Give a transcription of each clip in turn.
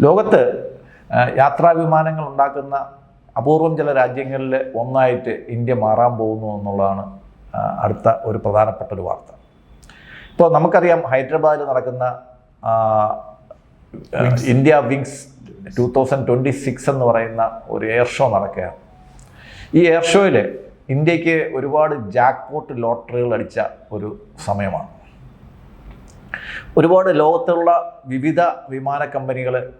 ലോകത്ത് യാത്രാ വിമാനങ്ങൾ ഉണ്ടാക്കുന്ന അപൂർവം ചില രാജ്യങ്ങളിൽ ഒന്നായിട്ട് ഇന്ത്യ മാറാൻ പോകുന്നു എന്നുള്ളതാണ് അടുത്ത ഒരു പ്രധാനപ്പെട്ട ഒരു വാർത്ത. ഇപ്പോൾ നമുക്കറിയാം ഹൈദരാബാദിൽ നടക്കുന്ന India wings two thousand twenty six എന്ന് പറയുന്ന ഒരു എയർ ഷോ നടക്കുകയാണ്. ഈ എയർ ഷോയിൽ ഇന്ത്യയ്ക്ക് ഒരുപാട് ജാക്ക്പോട്ട് ലോട്ടറികൾ അടിച്ച ഒരു സമയമാണ്. ഒരുപാട് ലോകത്തുള്ള വിവിധ വിമാന കമ്പനികൾ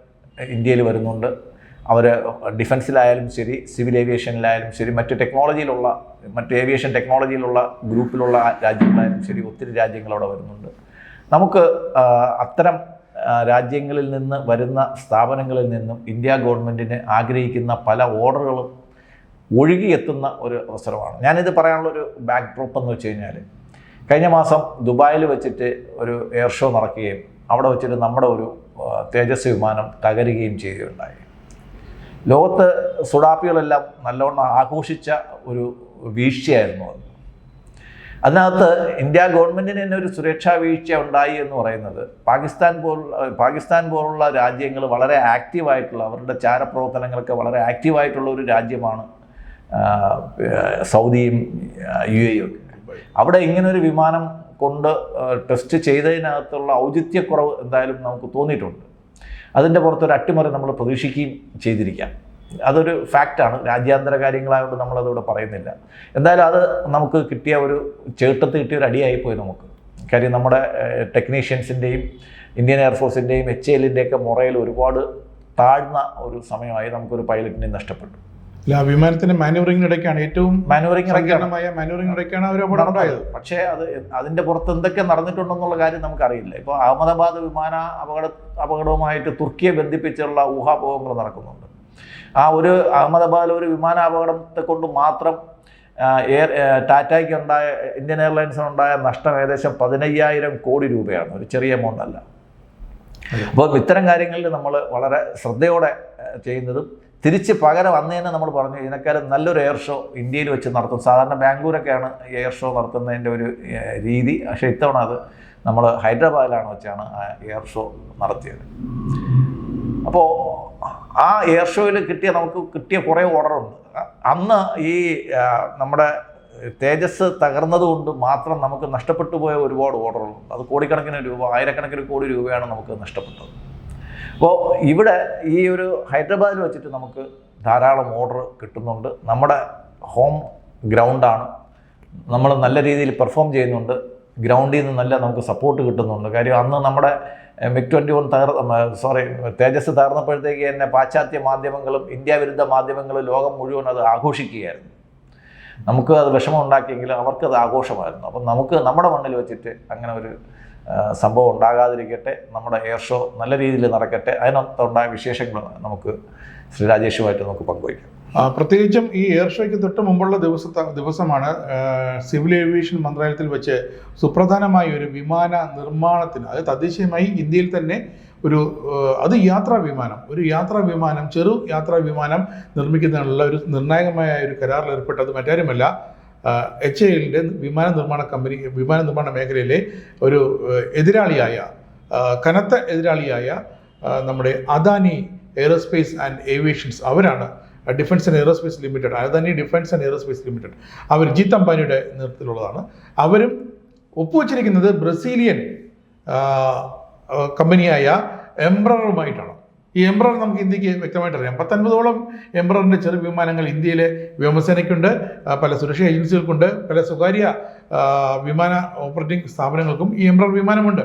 ഇന്ത്യയിൽ വരുന്നുണ്ട്. അവർ ഡിഫൻസിലായാലും ശരി സിവിൽ ഏവിയേഷനിലായാലും ശരി മറ്റ് ടെക്നോളജിയിലുള്ള മറ്റ് ഏവിയേഷൻ ടെക്നോളജിയിലുള്ള ഗ്രൂപ്പിലുള്ള രാജ്യങ്ങളായാലും ശരി ഒത്തിരി രാജ്യങ്ങൾ അവിടെ വരുന്നുണ്ട്. നമുക്ക് അത്തരം രാജ്യങ്ങളിൽ നിന്ന് വരുന്ന സ്ഥാപനങ്ങളിൽ നിന്നും ഇന്ത്യ ഗവൺമെന്റിന് ആഗ്രഹിക്കുന്ന പല ഓർഡറുകളും ഒഴുകിയെത്തുന്ന ഒരു അവസരമാണ്. ഞാനിത് പറയാനുള്ളൊരു ബാക്ക് ഡ്രോപ്പ് എന്ന് വെച്ച് കഴിഞ്ഞാൽ കഴിഞ്ഞ മാസം ദുബായിൽ വെച്ചിട്ട് ഒരു എയർ ഷോ നടക്കുകയും അവിടെ വെച്ചിട്ട് നമ്മുടെ ഒരു തേജസ് വിമാനം തകരുകയും ചെയ്യുകയുണ്ടായി. ലോകത്ത് സുഡാപ്പികളെല്ലാം നല്ലവണ്ണം ആഘോഷിച്ച ഒരു വീഴ്ചയായിരുന്നു അത്. അതിനകത്ത് ഇന്ത്യ ഗവൺമെന്റിന് തന്നെ ഒരു സുരക്ഷാ വീഴ്ച ഉണ്ടായി എന്ന് പറയുന്നത് പാകിസ്ഥാൻ പോലുള്ള പാകിസ്ഥാൻ പോലുള്ള രാജ്യങ്ങൾ വളരെ ആക്റ്റീവായിട്ടുള്ള അവരുടെ ചാരപ്രവർത്തനങ്ങളൊക്കെ വളരെ ആക്റ്റീവായിട്ടുള്ള ഒരു രാജ്യമാണ് സൗദിയും യു എയും അവിടെ ഇങ്ങനൊരു വിമാനം കൊണ്ട് ടെസ്റ്റ് ചെയ്തതിനകത്തുള്ള ഔചിത്യക്കുറവ് എന്തായാലും നമുക്ക് തോന്നിയിട്ടുണ്ട്. അതിന്റെ പുറത്തൊരു അട്ടിമറി നമ്മൾ പ്രതീക്ഷിക്കുകയും ചെയ്തിരിക്കാം. അതൊരു ഫാക്റ്റാണ്. രാജ്യാന്തര കാര്യങ്ങളായതുകൊണ്ട് നമ്മളതിവിടെ പറയുന്നില്ല. എന്തായാലും അത് നമുക്ക് കിട്ടിയ ഒരു ചേട്ടത്ത് കിട്ടിയ ഒരു അടിയായിപ്പോയി നമുക്ക്. കാര്യം നമ്മുടെ ടെക്നീഷ്യൻസിന്റെയും ഇന്ത്യൻ എയർഫോഴ്സിന്റെയും എച്ച് എല്ലിന്റെയൊക്കെ മുറയിൽ ഒരുപാട് താഴ്ന്ന ഒരു സമയമായി നമുക്കൊരു പൈലറ്റിനെ നഷ്ടപ്പെട്ടു. അല്ല വിമാനത്തിന്റെ മാനുവറിംഗിനിടയ്ക്കാണ് ഏറ്റവും മാനുവറിംഗ് സങ്കീർണമായ മാനുവറിംഗിനിടയ്ക്കാണ് അവർ അവിടെ ഉണ്ടായത്. പക്ഷേ അത് അതിന്റെ പുറത്ത് എന്തൊക്കെ നടന്നിട്ടുണ്ടെന്നുള്ള കാര്യം നമുക്കറിയില്ല. ഇപ്പോൾ അഹമ്മദാബാദ് വിമാന അപകട അപകടവുമായിട്ട് തുർക്കിയെ ബന്ധിപ്പിച്ചുള്ള ഊഹാപോഹങ്ങൾ നടക്കുന്നുണ്ട്. ആ ഒരു അഹമ്മദാബാദിലെ ഒരു വിമാന അപകടത്തെ കൊണ്ട് മാത്രം എയർ ടാറ്റയ്ക്ക് ഉണ്ടായ ഇന്ത്യൻ എയർലൈൻസിനുണ്ടായ നഷ്ടം ഏകദേശം പതിനയ്യായിരം കോടി രൂപയാണ്. ഒരു ചെറിയ എമൗണ്ട് അല്ല. അപ്പോൾ ഇത്തരം കാര്യങ്ങളിൽ നമ്മൾ വളരെ ശ്രദ്ധയോടെ ചെയ്യുന്നതും തിരിച്ച് പകരം അന്ന് തന്നെ നമ്മൾ പറഞ്ഞു ഇതിനേക്കാളും നല്ലൊരു എയർ ഷോ ഇന്ത്യയിൽ വെച്ച് നടത്തും. സാധാരണ ബാംഗ്ലൂരൊക്കെയാണ് എയർ ഷോ നടത്തുന്നതിന്റെ ഒരു രീതി. പക്ഷേ ഇത്തവണ അത് നമ്മൾ ഹൈദരാബാദിലാണ് വെച്ചാണ് ആ എയർ ഷോ നടത്തിയത്. അപ്പോൾ ആ എയർ ഷോയിൽ കിട്ടിയ നമുക്ക് കിട്ടിയ കുറേ ഓർഡറുണ്ട് അന്ന് ഈ നമ്മുടെ തേജസ് തകർന്നതുകൊണ്ട് മാത്രം നമുക്ക് നഷ്ടപ്പെട്ടു പോയ ഒരുപാട് ഓർഡറുകളുണ്ട് അത് കോടിക്കണക്കിന് രൂപ ആയിരക്കണക്കിന് കോടി രൂപയാണ് നമുക്ക് നഷ്ടപ്പെട്ടത്. അപ്പോൾ ഇവിടെ ഈ ഒരു ഹൈദരാബാദിൽ വെച്ചിട്ട് നമുക്ക് ധാരാളം ഓർഡർ കിട്ടുന്നുണ്ട്. നമ്മുടെ ഹോം ഗ്രൗണ്ടാണ് നമ്മൾ നല്ല രീതിയിൽ പെർഫോം ചെയ്യുന്നുണ്ട്. ഗ്രൗണ്ടിൽ നിന്ന് നല്ല നമുക്ക് സപ്പോർട്ട് കിട്ടുന്നുണ്ട്. കാര്യം അന്ന് നമ്മുടെ മിക് ട്വന്റി വൺ തകർ സോറി തേജസ് തകർന്നപ്പോഴത്തേക്ക് തന്നെ പാശ്ചാത്യ മാധ്യമങ്ങളും ഇന്ത്യ വിരുദ്ധ മാധ്യമങ്ങളും ലോകം മുഴുവൻ അത് ആഘോഷിക്കുകയായിരുന്നു. നമുക്ക് അത് വിഷമം ഉണ്ടാക്കിയെങ്കിലും അവർക്കത് ആഘോഷമായിരുന്നു. അപ്പം നമുക്ക് നമ്മുടെ മണ്ണിൽ വെച്ചിട്ട് അങ്ങനെ ഒരു സംഭവം ഉണ്ടാകാതിരിക്കട്ടെ നമ്മുടെ എയർ ഷോ നല്ല രീതിയിൽ നടക്കട്ടെ. അതിനകത്തുണ്ടായ വിശേഷങ്ങൾ നമുക്ക് ശ്രീ രാജേഷുമായിട്ട് നമുക്ക് പങ്കുവയ്ക്കാം. പ്രത്യേകിച്ചും ഈ എയർ ഷോയ്ക്ക് തൊട്ട് മുമ്പുള്ള ദിവസത്തെ ദിവസമാണ് സിവിൽ ഏവിയേഷൻ മന്ത്രാലയത്തിൽ വെച്ച് സുപ്രധാനമായ ഒരു വിമാന നിർമ്മാണത്തിന് അത് തദ്ദേശീയമായി ഇന്ത്യയിൽ തന്നെ ഒരു അത് യാത്രാ വിമാനം ഒരു യാത്രാ വിമാനം ചെറു യാത്രാ വിമാനം നിർമ്മിക്കുന്നതിനുള്ള ഒരു നിർണായകമായ ഒരു കരാറിൽ ഏർപ്പെട്ടത് മറ്റാരുമല്ല എച്ച് എല്ലിന്റെ വിമാന നിർമ്മാണ കമ്പനി വിമാന നിർമ്മാണ മേഖലയിലെ ഒരു എതിരാളിയായ കനത്ത എതിരാളിയായ നമ്മുടെ അദാനി എയറോസ്പേസ് ആൻഡ് ഏവിയേഷൻസ് അവരാണ് defence and aerospace limited Adani defence and aerospace limited അവർ ജിത്ത് അംബാനിയുടെ നേതൃത്വത്തിലുള്ളതാണ്. അവരും ഒപ്പുവച്ചിരിക്കുന്നത് ബ്രസീലിയൻ കമ്പനിയായ എംബ്രറുമായിട്ടാണ് ഈ എംബ്രർ നമുക്ക് ഇന്ത്യയ്ക്ക് വ്യക്തമായിട്ട് അറിയാം പത്തൊൻപതോളം എംബ്രറിന്റെ ചെറു വിമാനങ്ങൾ ഇന്ത്യയിലെ വ്യോമസേനയ്ക്കുണ്ട് പല സുരക്ഷാ ഏജൻസികൾക്കുണ്ട് പല സ്വകാര്യ വിമാന ഓപ്പറേറ്റിംഗ് സ്ഥാപനങ്ങൾക്കും ഈ എംബ്രർ വിമാനമുണ്ട്.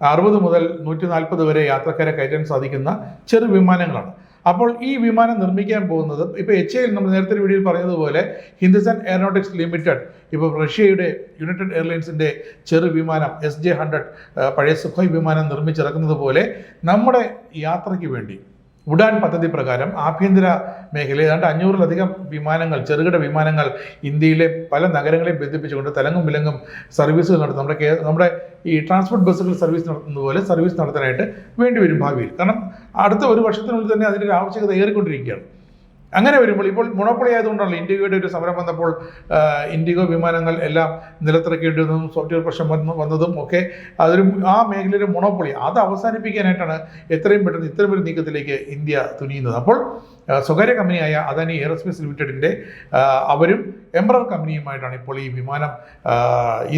അറുപത് മുതൽ നൂറ്റി നാൽപ്പത് വരെ യാത്രക്കാരെ കയറ്റാൻ സാധിക്കുന്ന ചെറു വിമാനങ്ങളാണ്. അപ്പോൾ ഈ വിമാനം നിർമ്മിക്കാൻ പോകുന്നത് ഇപ്പോൾ എച്ച് എൽ നമ്മൾ നേരത്തെ വീഡിയോയിൽ പറഞ്ഞതുപോലെ ഹിന്ദുസ്ഥാൻ എയറോനോട്ടിക്സ് ലിമിറ്റഡ് ഇപ്പോൾ റഷ്യയുടെ യുണൈറ്റഡ് എയർലൈൻസിന്റെ ചെറു വിമാനം എസ് ജെ ഹൺഡ്രഡ് പഴയ സുഖോയ് വിമാനം നിർമ്മിച്ചിറക്കുന്നത് പോലെ നമ്മുടെ യാത്രയ്ക്ക് വേണ്ടി ഉഡാൻ പദ്ധതി പ്രകാരം ആഭ്യന്തര മേഖലയിൽ ഏതാണ്ട് അഞ്ഞൂറിലധികം വിമാനങ്ങൾ ചെറുകിട വിമാനങ്ങൾ ഇന്ത്യയിലെ പല നഗരങ്ങളെയും ബന്ധിപ്പിച്ചുകൊണ്ട് തലങ്ങും വിലങ്ങും സർവീസുകൾ നടത്തും. നമ്മുടെ നമ്മുടെ ഈ ട്രാൻസ്പോർട്ട് ബസ്സുകൾ സർവീസ് നടത്തുന്നത് പോലെ സർവീസ് നടത്താനായിട്ട് വേണ്ടിവരും ഭാവിയിൽ. കാരണം അടുത്ത ഒരു വർഷത്തിനുള്ളിൽ തന്നെ അതിന്റെ ആവശ്യകത ഏറിക്കൊണ്ടിരിക്കുകയാണ്. അങ്ങനെ വരുമ്പോൾ ഇപ്പോൾ മുണപ്പൊളി ആയതുകൊണ്ടാണ് ഇൻഡിഗോയുടെ ഒരു സമരം വന്നപ്പോൾ ഇൻഡിഗോ വിമാനങ്ങൾ എല്ലാം നിലത്തിറക്കേണ്ടി വന്നതും സോഫ്റ്റ്വെയർ പ്രശ്നം വന്നു വന്നതും ഒക്കെ അതൊരു ആ മേഖലയിലെ മുണപ്പൊളി അത് അവസാനിപ്പിക്കാനായിട്ടാണ് എത്രയും പെട്ടെന്ന് ഇത്തരം ഒരു നീക്കത്തിലേക്ക് ഇന്ത്യ തുനിയുന്നത്. അപ്പോൾ സ്വകാര്യ കമ്പനിയായ അദാനി എയറോസ്പേസ് ലിമിറ്റഡിന്റെ അവരും എംബ്രർ കമ്പനിയുമായിട്ടാണ് ഇപ്പോൾ ഈ വിമാനം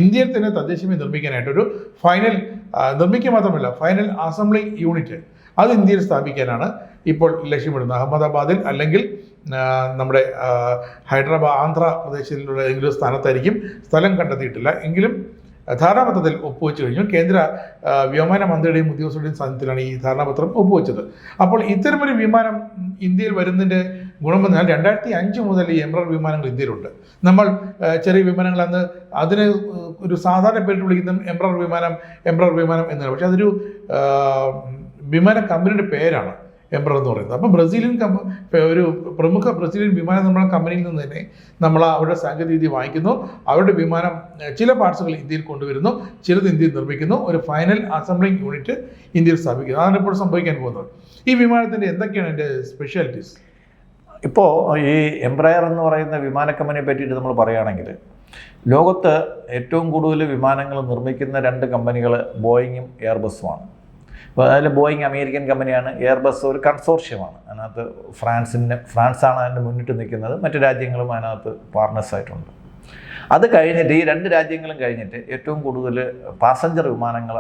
ഇന്ത്യയിൽ തന്നെ തദ്ദേശീയമായി നിർമ്മിക്കാനായിട്ടൊരു ഫൈനൽ നിർമ്മിക്കുക മാത്രമല്ല ഫൈനൽ അസംബ്ലിംഗ് യൂണിറ്റ് അത് ഇന്ത്യയിൽ സ്ഥാപിക്കാനാണ് ഇപ്പോൾ ലക്ഷ്യമിടുന്നത്. അഹമ്മദാബാദിൽ അല്ലെങ്കിൽ നമ്മുടെ ഹൈദരാബാദ് ആന്ധ്രാപ്രദേശിലുള്ള ഏതെങ്കിലും സ്ഥാനത്തായിരിക്കും സ്ഥലം കണ്ടെത്തിയിട്ടില്ല. എങ്കിലും ധാരണാപത്രത്തിൽ ഒപ്പുവെച്ചു കഴിഞ്ഞു. കേന്ദ്ര വ്യോമാന മന്ത്രിയുടെയും ഉദ്യോഗസ്ഥരുടെയും സാന്നിധ്യത്തിലാണ് ഈ ധാരണാപത്രം ഒപ്പുവെച്ചത്. അപ്പോൾ ഇത്തരമൊരു വിമാനം ഇന്ത്യയിൽ വരുന്നതിന്റെ ഗുണമെന്നാൽ രണ്ടായിരത്തി അഞ്ച് മുതൽ ഈ എംബ്രർ വിമാനങ്ങൾ ഇന്ത്യയിലുണ്ട്. നമ്മൾ ചെറിയ വിമാനങ്ങൾ അന്ന് അതിന് ഒരു സാധാരണ പേരിട്ട് വിളിക്കുന്ന എംബ്രർ വിമാനം എംബ്രർ വിമാനം എന്നാണ് പക്ഷെ അതൊരു വിമാന കമ്പനിയുടെ പേരാണ് എംബ്രർ എന്ന് പറയുന്നത്. അപ്പം ബ്രസീലിയൻ കമ്പ ഒരു പ്രമുഖ ബ്രസീലിയൻ വിമാന നിർമ്മാണ കമ്പനിയിൽ നിന്ന് തന്നെ നമ്മൾ അവരുടെ സാങ്കേതികവിദ്യ വാങ്ങിക്കുന്നു. അവരുടെ വിമാനം ചില പാർട്സുകൾ ഇന്ത്യയിൽ കൊണ്ടുവരുന്നു. ചിലത് ഇന്ത്യയിൽ നിർമ്മിക്കുന്നു. ഒരു ഫൈനൽ അസംബ്ലിംഗ് യൂണിറ്റ് ഇന്ത്യയിൽ സ്ഥാപിക്കുന്നു. അതാണ് ഇപ്പോൾ സംഭവിക്കാൻ പോകുന്നത്. ഈ വിമാനത്തിന്റെ എന്തൊക്കെയാണ് എന്റെ സ്പെഷ്യാലിറ്റീസ് ഇപ്പോൾ ഈ എംബ്രയർ എന്ന് പറയുന്ന വിമാന കമ്പനിയെ പറ്റിയിട്ട് നമ്മൾ പറയുകയാണെങ്കിൽ ലോകത്ത് ഏറ്റവും കൂടുതൽ വിമാനങ്ങൾ നിർമ്മിക്കുന്ന രണ്ട് കമ്പനികൾ ബോയിങ്ങും എയർബസുമാണ് അപ്പോൾ അതിൽ ബോയിങ് അമേരിക്കൻ കമ്പനിയാണ് എയർബസ് ഒരു കൺസോർഷ്യമാണ്. അതിനകത്ത് ഫ്രാൻസിന്റെ ഫ്രാൻസാണ് അതിന്റെ മുന്നിട്ട് നിൽക്കുന്നത്. മറ്റു രാജ്യങ്ങളും അതിനകത്ത് പാർട്ട്നേഴ്സ് ആയിട്ടുണ്ട്. അത് കഴിഞ്ഞിട്ട് ഈ രണ്ട് രാജ്യങ്ങളും കഴിഞ്ഞിട്ട് ഏറ്റവും കൂടുതൽ പാസഞ്ചർ വിമാനങ്ങൾ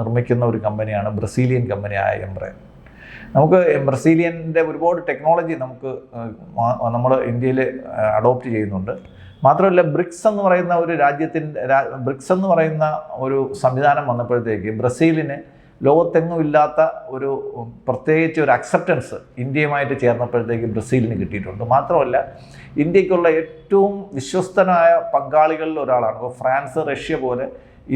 നിർമ്മിക്കുന്ന ഒരു കമ്പനിയാണ് ബ്രസീലിയൻ കമ്പനിയായ എംബ്രെ നമുക്ക് ബ്രസീലിയന്റെ ഒരുപാട് ടെക്നോളജി നമുക്ക് നമ്മൾ ഇന്ത്യയിൽ അഡോപ്റ്റ് ചെയ്യുന്നുണ്ട്. മാത്രമല്ല ബ്രിക്സ് എന്ന് പറയുന്ന ഒരു രാജ്യത്തിന്റെ ബ്രിക്സ് എന്ന് പറയുന്ന ഒരു സംവിധാനം വന്നപ്പോഴത്തേക്ക് ബ്രസീലിന് ലോകത്തെങ്ങും ഇല്ലാത്ത ഒരു പ്രത്യേകിച്ച് ഒരു അക്സെപ്റ്റൻസ് ഇന്ത്യയുമായിട്ട് ചേർന്നപ്പോഴത്തേക്ക് ബ്രസീലിന് കിട്ടിയിട്ടുണ്ട്. മാത്രമല്ല ഇന്ത്യക്കുള്ള ഏറ്റവും വിശ്വസ്തനായ പങ്കാളികളിൽ ഒരാളാണ്. ഇപ്പോൾ ഫ്രാൻസ് റഷ്യ പോലെ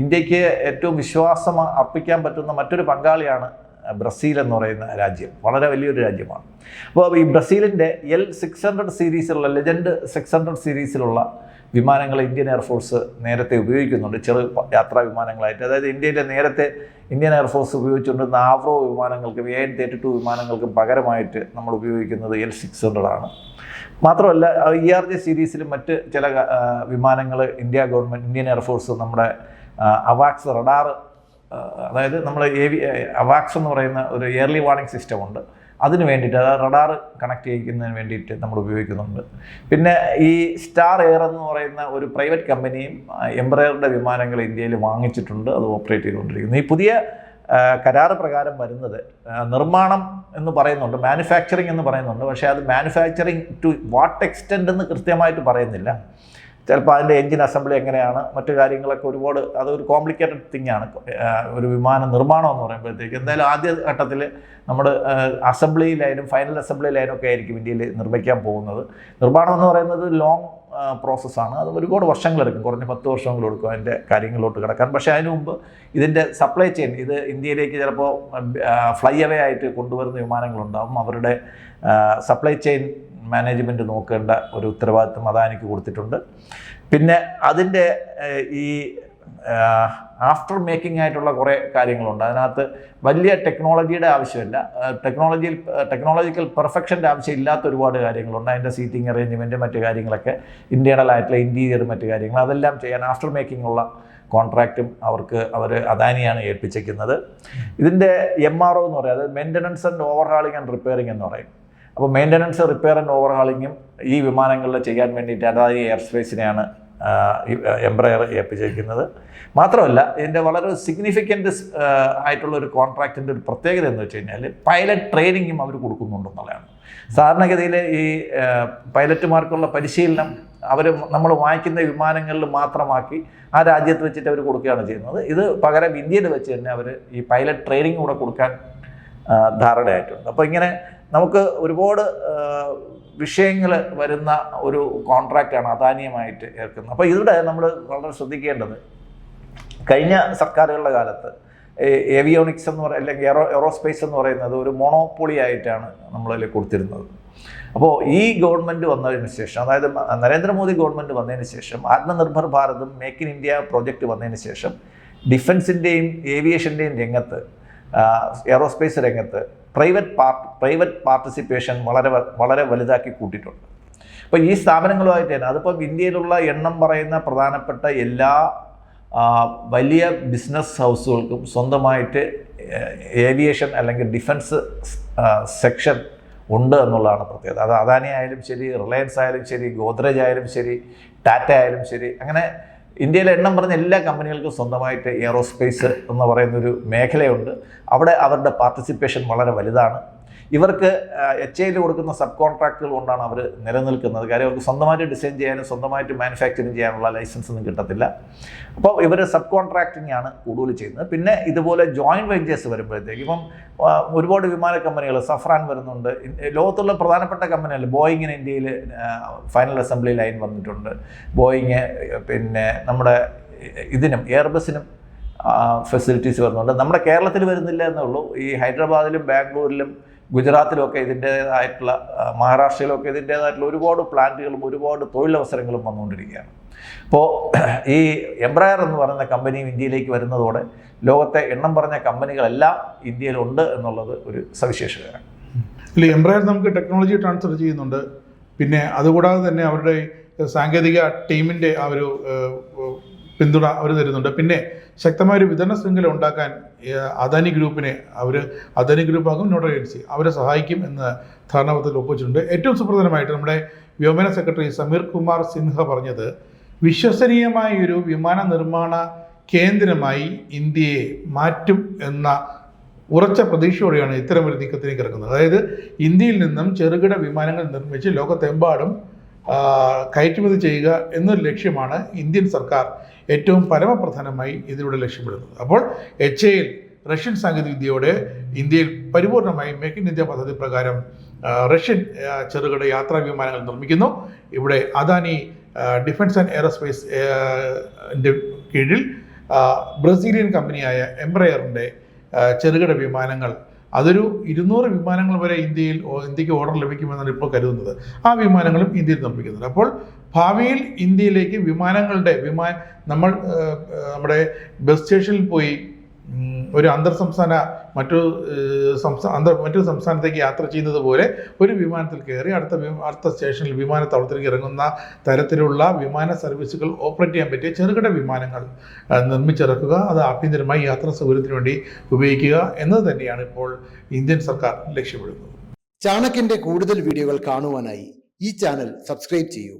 ഇന്ത്യയ്ക്ക് ഏറ്റവും വിശ്വാസം അർപ്പിക്കാൻ പറ്റുന്ന മറ്റൊരു പങ്കാളിയാണ് ബ്രസീൽ എന്ന് പറയുന്ന രാജ്യം. വളരെ വലിയൊരു രാജ്യമാണ്. അപ്പോൾ ഈ ബ്രസീലിന്റെ എൽ സിക്സ് ഹൺഡ്രഡ് സീരീസിലുള്ള ലെജൻഡ് സിക്സ് ഹൺഡ്രഡ് സീരീസിലുള്ള വിമാനങ്ങൾ ഇന്ത്യൻ എയർഫോഴ്സ് നേരത്തെ ഉപയോഗിക്കുന്നുണ്ട്. ചെറു യാത്രാ വിമാനങ്ങളായിട്ട്. അതായത് ഇന്ത്യയിലെ നേരത്തെ ഇന്ത്യൻ എയർഫോഴ്സ് ഉപയോഗിച്ചുകൊണ്ടിരുന്ന ആവ്രോ വിമാനങ്ങൾക്കും വി എൻ തേർട്ടി ടു വിമാനങ്ങൾക്കും പകരമായിട്ട് നമ്മൾ ഉപയോഗിക്കുന്നത് എൽ സിക്സ് ഹൺഡ്രഡ് ആണ്. മാത്രമല്ല ഇ ആർ ജെ സീരീസിലും മറ്റ് ചില വിമാനങ്ങൾ India government Indian air force നമ്മുടെ അവാക്സ് റഡാർ അതായത് നമ്മൾ എ വി അവാക്സ് എന്ന് പറയുന്ന ഒരു ഇയർലി വാർണിംഗ് സിസ്റ്റം ഉണ്ട്. അതിന് വേണ്ടിയിട്ട് അതായത് റഡാർ കണക്ട് ചെയ്യിക്കുന്നതിന് വേണ്ടിയിട്ട് നമ്മൾ ഉപയോഗിക്കുന്നുണ്ട്. പിന്നെ ഈ സ്റ്റാർ എയർ എന്ന് പറയുന്ന ഒരു പ്രൈവറ്റ് കമ്പനിയും എംബ്രയറുടെ വിമാനങ്ങൾ ഇന്ത്യയിൽ വാങ്ങിച്ചിട്ടുണ്ട്. അത് ഓപ്പറേറ്റ് ചെയ്തുകൊണ്ടിരിക്കുന്നു. ഈ പുതിയ കരാർ പ്രകാരം വരുന്നത് നിർമ്മാണം എന്ന് പറയുന്നുണ്ട് മാനുഫാക്ചറിങ് എന്ന് പറയുന്നുണ്ട്. പക്ഷേ അത് മാനുഫാക്ചറിങ് ടു വാട്ട് എക്സ്റ്റെൻഡ് എന്ന് കൃത്യമായിട്ട് പറയുന്നില്ല. ചിലപ്പോൾ അതിന്റെ എൻജിൻ അസംബ്ലി എങ്ങനെയാണ്? മറ്റു കാര്യങ്ങളൊക്കെ ഒരുപാട് അതൊരു കോംപ്ലിക്കേറ്റഡ് തിങ് ആണ്. ഒരു വിമാന നിർമ്മാണം എന്ന് പറയുമ്പോഴത്തേക്ക് എന്തായാലും ആദ്യ ഘട്ടത്തിൽ നമ്മൾ അസംബ്ലി ലൈനും ഫൈനൽ അസംബ്ലി ലൈനും ഒക്കെ ആയിരിക്കും ഇന്ത്യയിൽ നിർമ്മിക്കാൻ പോകുന്നത്. നിർമ്മാണം എന്ന് പറയുന്നത് ലോങ് പ്രോസസ്സാണ് അത് ഒരുപാട് വർഷങ്ങളെടുക്കും. കുറഞ്ഞ പത്ത് വർഷങ്ങളെടുക്കും അതിന്റെ കാര്യങ്ങളിലോട്ട് കിടക്കാൻ. പക്ഷേ അതിന് മുമ്പ് ഇതിന്റെ സപ്ലൈ ചെയിൻ ഇത് ഇന്ത്യയിലേക്ക് ചിലപ്പോൾ ഫ്ലൈ അവേ ആയിട്ട് കൊണ്ടുവരുന്ന വിമാനങ്ങളുണ്ടാവും. അവരുടെ സപ്ലൈ ചെയിൻ മാനേജ്മെന്റ് നോക്കേണ്ട ഒരു ഉത്തരവാദിത്വം അദാനിക്ക് കൊടുത്തിട്ടുണ്ട്. പിന്നെ അതിന്റെ ഈ ആഫ്റ്റർ മേക്കിംഗ് ആയിട്ടുള്ള കുറേ കാര്യങ്ങളുണ്ട്. അതിനകത്ത് വലിയ ടെക്നോളജിയുടെ ആവശ്യമില്ല. ടെക്നോളജിയിൽ ടെക്നോളജിക്കൽ പെർഫെക്ഷന്റെ ആവശ്യം ഇല്ലാത്ത ഒരുപാട് കാര്യങ്ങളുണ്ട്. അതിന്റെ സീറ്റിംഗ് അറേഞ്ച്മെന്റ് മറ്റു കാര്യങ്ങളൊക്കെ ഇന്റേണൽ ആയിട്ടുള്ള ഇന്റീരിയർ മറ്റു കാര്യങ്ങൾ അതെല്ലാം ചെയ്യാൻ ആഫ്റ്റർ മേക്കിംഗ് ഉള്ള കോൺട്രാക്റ്റും അവർക്ക് അവർ അദാനിയാണ് ഏൽപ്പിച്ചിരിക്കുന്നത് ഇതിന്റെ എം ആർ ഒ എന്ന് അതായത് maintenance and overhauling and repairing എന്ന് പറയും. അപ്പോൾ മെയിന്റനൻസ് റിപ്പയർ ആൻഡ് ഓവർഹാളിങ്ങും ഈ വിമാനങ്ങളിൽ ചെയ്യാൻ വേണ്ടിയിട്ട് അതായത് എയർ സ്പേസിനെയാണ് എംബ്രയർ ഏൽപ്പിച്ചിരിക്കുന്നത്. മാത്രമല്ല ഇതിന്റെ വളരെ സിഗ്നിഫിക്കന്റ് ആയിട്ടുള്ള ഒരു കോൺട്രാക്റ്റിന്റെ ഒരു പ്രത്യേകത എന്ന് വെച്ച് കഴിഞ്ഞാൽ പൈലറ്റ് ട്രെയിനിങ്ങും അവർ കൊടുക്കുന്നുണ്ടെന്നുള്ളതാണ് സാധാരണഗതിയിൽ ഈ പൈലറ്റുമാർക്കുള്ള പരിശീലനം അവർ നമ്മൾ വാങ്ങിക്കുന്ന വിമാനങ്ങളിൽ മാത്രമാക്കി ആ രാജ്യത്ത് വെച്ചിട്ട് അവർ കൊടുക്കുകയാണ് ചെയ്യുന്നത്. ഇത് പകരം ഇന്ത്യയിൽ വെച്ച് തന്നെ അവർ ഈ പൈലറ്റ് ട്രെയിനിങ് കൂടെ കൊടുക്കാൻ ധാരണയായിട്ടുണ്ട്. അപ്പോൾ ഇങ്ങനെ നമുക്ക് ഒരുപാട് വിഷയങ്ങൾ വരുന്ന ഒരു കോൺട്രാക്റ്റാണ് അദാനിയുമായിട്ട് ഏർക്കുന്നത്. അപ്പോൾ ഇവിടെ നമ്മൾ വളരെ ശ്രദ്ധിക്കേണ്ടത് കഴിഞ്ഞ സർക്കാരുകളുടെ കാലത്ത് ഏവിയോണിക്സ് എന്ന് പറയുന്ന അല്ലെങ്കിൽ എറോ എറോസ്പേസ് എന്ന് പറയുന്നത് ഒരു മോണോപ്പൊളി ആയിട്ടാണ് നമ്മളതിൽ കൊടുത്തിരുന്നത്. അപ്പോൾ ഈ ഗവൺമെന്റ് വന്നതിന് ശേഷം അതായത് നരേന്ദ്രമോദി ഗവൺമെന്റ് വന്നതിന് ശേഷം Atmanirbhar ഭാരതും make in India project വന്നതിന് ശേഷം ഡിഫൻസിന്റെയും ഏവിയേഷന്റെയും രംഗത്ത് എറോസ്പേസ് രംഗത്ത് പ്രൈവറ്റ് പാർട്ട് പ്രൈവറ്റ് പാർട്ടിസിപ്പേഷൻ വളരെ വളരെ വലുതാക്കി കൂട്ടിയിട്ടുണ്ട്. അപ്പോൾ ഈ സ്ഥാപനങ്ങളുമായിട്ട് തന്നെ അതിപ്പം ഇന്ത്യയിലുള്ള എണ്ണം പറയുന്ന പ്രധാനപ്പെട്ട എല്ലാ വലിയ ബിസിനസ് ഹൗസുകൾക്കും സ്വന്തമായിട്ട് ഏവിയേഷൻ അല്ലെങ്കിൽ ഡിഫൻസ് സെക്ഷൻ ഉണ്ട് എന്നുള്ളതാണ് പ്രത്യേകത. അത് അദാനി ആയാലും ശരി റിലയൻസ് ആയാലും ശരി ഗോദ്രേജ് ആയാലും ശരി ടാറ്റ ആയാലും ശരി അങ്ങനെ ഇന്ത്യയിലെ എണ്ണം പറഞ്ഞ എല്ലാ കമ്പനികൾക്കും സ്വന്തമായിട്ട് എയറോസ്പേസ് എന്ന് പറയുന്നൊരു മേഖലയുണ്ട്. അവിടെ അവരുടെ പാർട്ടിസിപ്പേഷൻ വളരെ വലുതാണ്. ഇവർക്ക് എച്ച് ഐയിൽ കൊടുക്കുന്ന സബ് കോൺട്രാക്റ്റുകൾ കൊണ്ടാണ് അവർ നിലനിൽക്കുന്നത്. കാര്യം അവർക്ക് സ്വന്തമായിട്ട് ഡിസൈൻ ചെയ്യാനും സ്വന്തമായിട്ട് മാനുഫാക്ചറിങ് ചെയ്യാനുള്ള ലൈസൻസ് ഒന്നും കിട്ടത്തില്ല. അപ്പോൾ ഇവർ സബ് കോൺട്രാക്ടിങ് ആണ് കൂടുതൽ ചെയ്യുന്നത്. പിന്നെ ഇതുപോലെ ജോയിന്റ് വെഞ്ചേഴ്സ് വരുമ്പോഴത്തേക്ക് ഇപ്പം ഒരുപാട് വിമാന കമ്പനികൾ സഫ്രാൻ വരുന്നുണ്ട്. ലോകത്തുള്ള പ്രധാനപ്പെട്ട കമ്പനികൾ ബോയിങ്ങിന് ഇന്ത്യയിൽ ഫൈനൽ അസംബ്ലി ലൈൻ വന്നിട്ടുണ്ട്. ബോയിങ് പിന്നെ നമ്മുടെ ഇതിനും എയർബസിനും ഫെസിലിറ്റീസ് വരുന്നുണ്ട്. നമ്മുടെ കേരളത്തിൽ വരുന്നില്ല എന്നേ ഉള്ളൂ ഈ ഹൈദരാബാദിലും ബാംഗ്ലൂരിലും ഗുജറാത്തിലും ഒക്കെ ഇതിന്റേതായിട്ടുള്ള മഹാരാഷ്ട്രയിലൊക്കെ മഹാരാഷ്ട്രയിലും ഇതിന്റേതായിട്ടുള്ള ഒരുപാട് പ്ലാന്റുകളും ഒരുപാട് തൊഴിലവസരങ്ങളും വന്നുകൊണ്ടിരിക്കുകയാണ്. അപ്പോൾ ഈ എംബ്രയർ എന്ന് പറയുന്ന കമ്പനിയും ഇന്ത്യയിലേക്ക് വരുന്നതോടെ ലോകത്തെ എണ്ണം പറഞ്ഞ കമ്പനികളെല്ലാം ഇന്ത്യയിലുണ്ട് എന്നുള്ളത് ഒരു സവിശേഷതയാണ്. ഇല്ല എംബ്രയർ നമുക്ക് ടെക്നോളജി ട്രാൻസ്ഫർ ചെയ്യുന്നുണ്ട്. പിന്നെ അതുകൂടാതെ തന്നെ അവരുടെ സാങ്കേതിക ടീമിന്റെ ആ ഒരു പിന്തുണ അവർ തരുന്നുണ്ട്. പിന്നെ ശക്തമായ ഒരു വിതരണ ശൃംഖല ഉണ്ടാക്കാൻ അദാനി ഗ്രൂപ്പിനെ അവർ അദാനി ഗ്രൂപ്പാകും നോഡൽ ഏജൻസി അവരെ സഹായിക്കും എന്ന് ധാരണാപത്രത്തിൽ ഒപ്പുവെച്ചിട്ടുണ്ട്. ഏറ്റവും സുപ്രധാനമായിട്ട് നമ്മുടെ വ്യോമന സെക്രട്ടറി സമീർ കുമാർ സിൻഹ പറഞ്ഞത് വിശ്വസനീയമായ ഒരു വിമാന നിർമ്മാണ കേന്ദ്രമായി ഇന്ത്യയെ മാറ്റും എന്ന ഉറച്ച പ്രതീക്ഷയോടെയാണ് ഇത്തരം ഒരു നീക്കത്തിലേക്ക് ഇറങ്ങുന്നത്. അതായത് ഇന്ത്യയിൽ നിന്നും ചെറുകിട വിമാനങ്ങൾ നിർമ്മിച്ച് ലോകത്തെമ്പാടും കയറ്റുമതി ചെയ്യുക എന്നൊരു ലക്ഷ്യമാണ് ഇന്ത്യൻ സർക്കാർ ഏറ്റവും പരമപ്രധാനമായി ഇതിലൂടെ ലക്ഷ്യമിടുന്നത്. അപ്പോൾ എച്ച് എയിൽ റഷ്യൻ സാങ്കേതികവിദ്യയോടെ ഇന്ത്യയിൽ പരിപൂർണമായി മേക്ക് ഇൻ ഇന്ത്യ പദ്ധതി പ്രകാരം റഷ്യൻ ചെറുകിട യാത്രാ വിമാനങ്ങൾ നിർമ്മിക്കുന്നു. ഇവിടെ അദാനി ഡിഫൻസ് ആൻഡ് എയറോസ്പേസ് കീഴിൽ ബ്രസീലിയൻ കമ്പനിയായ എംബ്രയറിന്റെ ചെറുകിട വിമാനങ്ങൾ അതൊരു ഇരുന്നൂറ് വിമാനങ്ങൾ വരെ ഇന്ത്യയിൽ ഇന്ത്യയ്ക്ക് ഓർഡർ ലഭിക്കുമെന്നാണ് ഇപ്പോൾ കരുതുന്നത്. ആ വിമാനങ്ങളും ഇന്ത്യയിൽ നിർമ്മിക്കുന്നുണ്ട്. അപ്പോൾ ഭാവിയിൽ ഇന്ത്യയിലേക്ക് വിമാനങ്ങളുടെ വിമാന നമ്മൾ നമ്മുടെ ബസ് സ്റ്റേഷനിൽ പോയി ഒരു അന്തർ സംസ്ഥാന മറ്റു സംസ്ഥാന അന്തർ മറ്റു സംസ്ഥാനത്തേക്ക് യാത്ര ചെയ്യുന്നത് പോലെ ഒരു വിമാനത്തിൽ കയറി അടുത്ത അടുത്ത സ്റ്റേഷനിൽ വിമാനത്താവളത്തിലേക്ക് ഇറങ്ങുന്ന തരത്തിലുള്ള വിമാന സർവീസുകൾ ഓപ്പറേറ്റ് ചെയ്യാൻ പറ്റിയ ചെറുകിട വിമാനങ്ങൾ നിർമ്മിച്ചിറക്കുക അത് ആഭ്യന്തരമായി യാത്രാ സൗകര്യത്തിന് വേണ്ടി ഉപയോഗിക്കുക എന്നത് തന്നെയാണ് ഇപ്പോൾ ഇന്ത്യൻ സർക്കാർ ലക്ഷ്യമിടുന്നത്. ചാണകിന്റെ കൂടുതൽ വീഡിയോകൾ കാണുവാനായി ഈ ചാനൽ സബ്സ്ക്രൈബ് ചെയ്യൂ.